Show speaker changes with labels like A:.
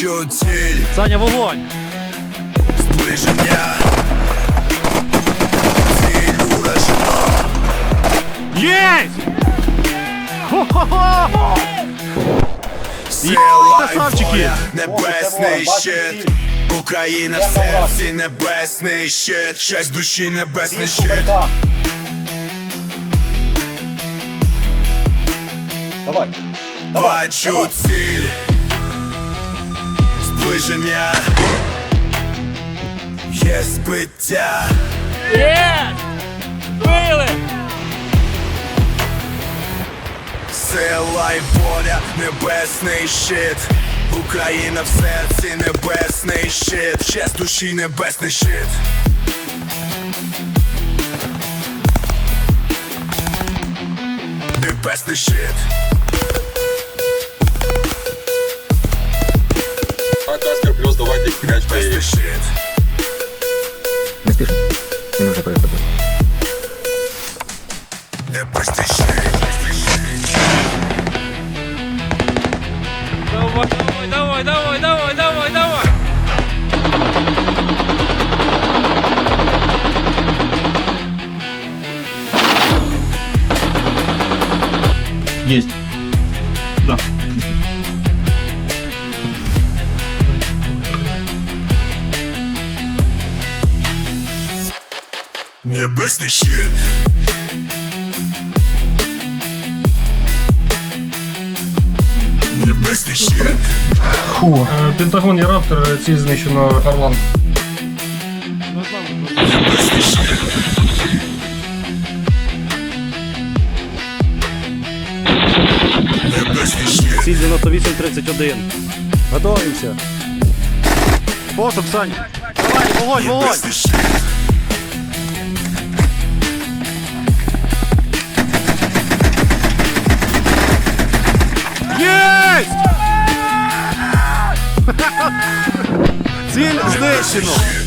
A: ціль,
B: Саня, вогонь!
A: зближення. Ціль уражена.
B: Єсть! Хо-хо-хо!
A: Сила
B: красавчики!
A: небесний щит. Україна в серці, небесний щит. Щастя душі, небесний щит.
C: Давай.
A: Бачу ціль. Зближення. Є збиття.
B: Є! Били!
A: Сила і воля, небесний щит. Україна в серці, небесний щит. Честь душі, небесний щит. Небесний щит.
D: Він уже перед тобою.
A: Небесний щит. Небесний щит.
B: Давай, давай, давай, давай, давай, давай! Есть. Да.
A: Небесний щит. Небесний щит.
E: Е, Пентагон і Раптор, е, ціль знищено Орлан.
A: Небесний щит. Небесний щит.
B: Ціль 98-31. Готовимося. Способ, Саня. Давай, вогонь, вогонь!
A: Небесний